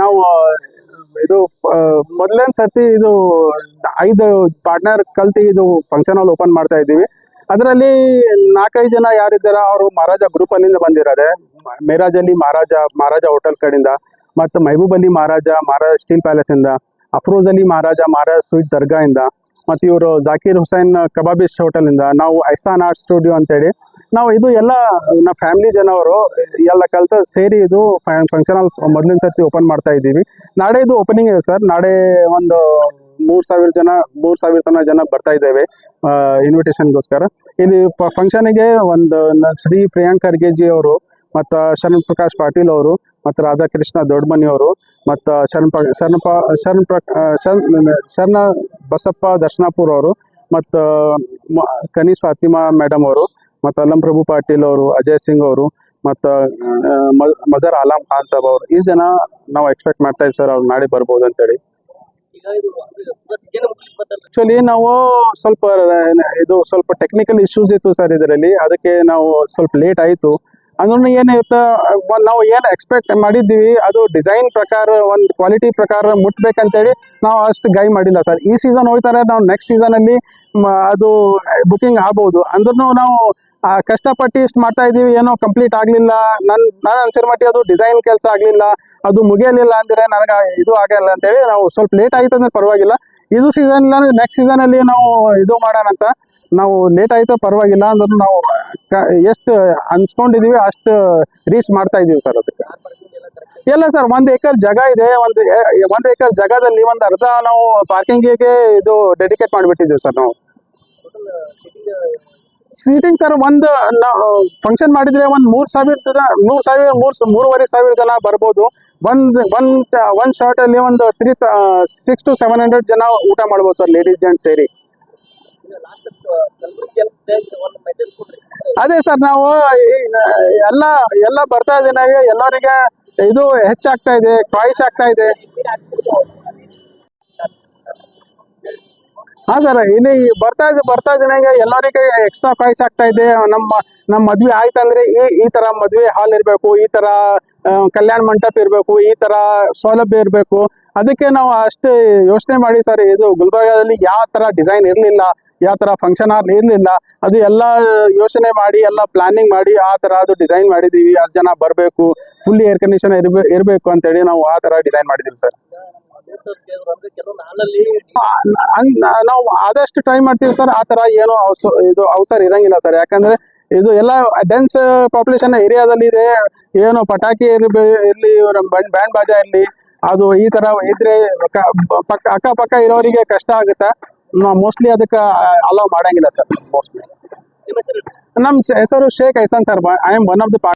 ನಾವು, ಇದು ಮೊದಲನೇ ಸರ್ತಿ ಇದು ಐದು ಪಾರ್ಟ್ನರ್ ಕಲ್ತಿ ಇದು ಫಂಕ್ಷನ್ ಹಾಲ್ ಓಪನ್ ಮಾಡ್ತಾ ಇದ್ದೀವಿ. ಅದರಲ್ಲಿ ನಾಲ್ಕೈದು ಜನ ಯಾರಿದ್ದಾರ ಅವರು ಮಹಾರಾಜ ಗ್ರೂಪ್ ಅಲ್ಲಿಂದ ಮೇರಾಜ್ ಅಲಿ ಮಹಾರಾಜ ಮಹಾರಾಜ ಹೋಟೆಲ್ ಕಡೆಯಿಂದ, ಮತ್ತು ಮಹಬೂಬ್ ಅಲ್ಲಿ ಮಹಾರಾಜ ಮಹಾರಾಜ ಸ್ಟೀಲ್ ಪ್ಯಾಲೇಸ್ ಇಂದ ಅಫ್ರೋಜ್ ಅಲಿ ಮಹಾರಾಜ ಮಹಾರಾಜ ಸ್ವೀಟ್ ದರ್ಗಾ ಇಂದ ಮತ್ತು ಇವರು ಜಾಕೀರ್ ಹುಸೇನ್ ಕಬಾಬಿಸ್ ಹೋಟೆಲ್ ಇಂದ, ನಾವು ಐಸಾನ್ ಆರ್ಟ್ ಸ್ಟುಡಿಯೋ ಅಂತೇಳಿ ನಾವು ಇದು ಎಲ್ಲ ನಮ್ಮ ಫ್ಯಾಮಿಲಿ ಜನವರು ಎಲ್ಲ ಕಲ್ತ ಸೇರಿ ಇದು ಫಂಕ್ಷನ್ ಮೊದಲಿನ ಸರ್ತಿ ಓಪನ್ ಮಾಡ್ತಾ ಇದ್ದೀವಿ. ನಾಳೆ ಇದು ಓಪನಿಂಗ್ ಇದೆ ಸರ್ ನಾಳೆ ಒಂದು ಮೂರ್ ಸಾವಿರ ಜನ, ಮೂರ್ ಸಾವಿರ ತನಕ ಜನ ಬರ್ತಾ ಇದ್ದೇವೆ ಇನ್ವಿಟೇಷನ್ಗೋಸ್ಕರ ಇಲ್ಲಿ ಫಂಕ್ಷನ್ಗೆ ಒಂದು ಶ್ರೀ ಪ್ರಿಯಾಂಕ್ ಖರ್ಗೆಜಿ ಅವರು ಮತ್ತು ಶರಣ್ ಪ್ರಕಾಶ್ ಪಾಟೀಲ್ ಅವರು ಮತ್ತು ರಾಧಾಕೃಷ್ಣ ದೊಡ್ಡಮನಿ ಅವರು ಮತ್ತು ಶರಣ್ ಶರಣ್ ಶರಣ್ ಪ್ರ ಶರಣ್, ಶರಣ ಬಸಪ್ಪ ದರ್ಶನಾಪುರ್ ಅವರು ಮತ್ತು ಕನೀಸ್ ಫಾತಿಮಾ ಮೇಡಮ್ ಅವರು ಮತ್ತು ಅಲ್ಲಂ ಪ್ರಭು ಪಾಟೀಲ್ ಅವರು, ಅಜಯ್ ಸಿಂಗ್ ಅವರು, ಮತ್ತು ಮಜರ್ ಆಲಂ ಖಾನ್ ಸಾಬ್ ಅವರು, ಈ ಜನ ನಾವು ಎಕ್ಸ್ಪೆಕ್ಟ್ ಮಾಡ್ತಾ ಇದ್ದೀವಿ ಸರ್ ಅವ್ರು ನಾಳೆ ಬರ್ಬೋದು ಅಂತೇಳಿ. ಆಕ್ಚುಲಿ ನಾವು ಸ್ವಲ್ಪ ಇದು ಸ್ವಲ್ಪ ಟೆಕ್ನಿಕಲ್ ಇಶ್ಯೂಸ್ ಇತ್ತು ಸರ್ ಇದರಲ್ಲಿ, ಅದಕ್ಕೆ ನಾವು ಸ್ವಲ್ಪ ಲೇಟ್ ಆಯಿತು. ಅಂದ್ರೂ ಏನಿರುತ್ತೆ ನಾವು ಏನು ಎಕ್ಸ್ಪೆಕ್ಟ್ ಮಾಡಿದ್ದೀವಿ, ಅದು ಡಿಸೈನ್ ಪ್ರಕಾರ, ಒಂದು ಕ್ವಾಲಿಟಿ ಪ್ರಕಾರ ಮುಟ್ಬೇಕಂತೇಳಿ ನಾವು ಅಷ್ಟು ಗೈ ಮಾಡಿಲ್ಲ ಸರ್ ಈ ಸೀಸನ್ ಹೋಗ್ತಾರೆ ನಾವು ನೆಕ್ಸ್ಟ್ ಸೀಸನಲ್ಲಿ ಅದು ಬುಕಿಂಗ್ ಆಗ್ಬೋದು. ಅಂದ್ರೂ ನಾವು ಕಷ್ಟಪಟ್ಟು ಇಷ್ಟು ಮಾಡ್ತಾ ಇದ್ದೀವಿ, ಏನೋ ಕಂಪ್ಲೀಟ್ ಆಗಲಿಲ್ಲ. ನನ್ನ ನಾನು ಅನ್ಸಿರೋ ಮಟ್ಟಿ ಅದು ಡಿಸೈನ್ ಕೆಲಸ ಆಗಲಿಲ್ಲ. ಅದು ಮುಗಿಯಲಿಲ್ಲ ಅಂದರೆ ನನಗೆ ಇದು ಆಗಲ್ಲ ಅಂತೇಳಿ ನಾವು ಸ್ವಲ್ಪ ಲೇಟ್ ಆಯಿತು ಅಂದರೆ ಪರವಾಗಿಲ್ಲ. ಇದು ಸೀಸನ್ ಇಲ್ಲ ನೆಕ್ಸ್ಟ್ ಸೀಸನಲ್ಲಿ ನಾವು ಇದು ಮಾಡೋಣ ಅಂತ ನಾವು ಲೇಟ್ ಆಯಿತು ಪರವಾಗಿಲ್ಲ ಅಂದ್ರೂ ನಾವು ಎಷ್ಟು ಅನ್ಸ್ಕೊಂಡಿದೀವಿ ಅಷ್ಟು ರೀಚ್ ಮಾಡ್ತಾ ಇದೀವಿ ಸರ್ ಅದಕ್ಕೆ ಎಲ್ಲ ಸರ್ ಒಂದು ಏಕರ್ ಜಾಗ ಇದೆ, ಒಂದು ಒಂದು ಏಕರ್ ಜಾಗದಲ್ಲಿ ಒಂದು ಅರ್ಧ ನಾವು ಪಾರ್ಕಿಂಗಿಗೆ ಇದು ಡೆಡಿಕೇಟ್ ಮಾಡಿಬಿಟ್ಟಿದ್ದೀವಿ ಸರ್ ನಾವು. ಸೀಟಿಂಗ್ ಸರ್ ಒಂದು ಫಂಕ್ಷನ್ ಮಾಡಿದ್ರೆ ಒಂದು ಮೂರು ಸಾವಿರ ಜನ, ಮೂರು ಸಾವಿರ, ಮೂರು ಮೂರುವರೆ ಸಾವಿರ ಜನ ಬರ್ಬೋದು. ಒಂದು ಒಂದು ಒಂದು ಶಾರ್ಟ್ ಅಲ್ಲಿ ಒಂದು three six to seven hundred ಜನ ಊಟ ಮಾಡ್ಬೋದು ಸರ್ ಲೇಡೀಸ್ ಜೆಂಟ್ಸ್ ಸೇರಿ. ಅದೇ ಸರ್ ನಾವು ಎಲ್ಲ ಎಲ್ಲ ಬರ್ತಾ ಇದ್ದೀನಾಗೆ ಎಲ್ಲರಿಗೆ ಇದು ಹೆಚ್ಚಾಗ್ತಾ ಇದೆ ಕ್ರಾಯ್ಸ್ ಆಗ್ತಾ ಇದೆ. ಹಾ ಸರ್ ಇನ್ನು ಬರ್ತಾ ಇದೆ, ಬರ್ತಾ ಇದ್ದೀನಾಗೆ ಎಲ್ಲರಿಗೆ ಎಕ್ಸ್ಟ್ರಾ ಕ್ರಾಯ್ಸ್ ಆಗ್ತಾ ಇದೆ. ನಮ್ಮ ನಮ್ಮ ಮದ್ವೆ ಆಯ್ತಂದ್ರೆ ಈ ಈ ತರ ಮದ್ವೆ ಹಾಲ್ ಇರಬೇಕು, ಈ ತರ ಕಲ್ಯಾಣ ಮಂಟಪ ಇರಬೇಕು, ಈ ತರ ಸೌಲಭ್ಯ ಇರಬೇಕು. ಅದಕ್ಕೆ ನಾವು ಅಷ್ಟು ಯೋಚನೆ ಮಾಡಿ ಸರ್ ಇದು ಗುಲ್ಬರ್ಗಾದಲ್ಲಿ ಯಾವ ತರ ಡಿಸೈನ್ ಇರಲಿಲ್ಲ ಯಾವ ತರ ಫಂಕ್ಷನ್ ಹಾಲ್ ಇರಲಿಲ್ಲ ಅದು ಎಲ್ಲ ಯೋಚನೆ ಮಾಡಿ, ಎಲ್ಲ ಪ್ಲಾನಿಂಗ್ ಮಾಡಿ, ಆ ತರ ಅದು ಡಿಸೈನ್ ಮಾಡಿದೀವಿ. ಅಷ್ಟು ಜನ ಬರಬೇಕು. ಫುಲ್ ಏರ್ ಕಂಡೀಷನ್ ಇರ್ಬೇಕು ಇರಬೇಕು ಅಂತೇಳಿ ನಾವು ಆ ತರ ಡಿಸೈನ್ ಮಾಡಿದೀವಿ ಸರ್ ನಾವು ಆದಷ್ಟು ಟ್ರೈ ಮಾಡ್ತೀವಿ ಸರ್ ಆ ತರ ಏನು ಇದು ಅವಸರ ಇರಂಗಿಲ್ಲ ಸರ್ ಯಾಕಂದ್ರೆ ಇದು ಎಲ್ಲ ಡೆನ್ಸ್ ಪಾಪ್ಯುಲೇಷನ್ ಏರಿಯಾದಲ್ಲಿ ಇದೆ. ಏನು ಪಟಾಕಿ ಇರಲಿ ಬ್ಯಾಂಡ್ ಬಾಜಾ ಇರಲಿ, ಅದು ಈ ತರ ಇದ್ರೆ ಪಕ್ಕ ಅಕ್ಕಪಕ್ಕ ಇರೋರಿಗೆ ಕಷ್ಟ ಆಗುತ್ತೆ? ನಾವು ಮೋಸ್ಟ್ಲಿ ಅದಕ್ಕೆ ಅಲೌ ಮಾಡಂಗಿಲ್ಲ ಸರ್ ಮೋಸ್ಟ್ಲಿ ನಿಮ್ಮ ಹೆಸರು? ನಮ್ಮ ಹೆಸರು Sheikh Aisan sir I am one of the part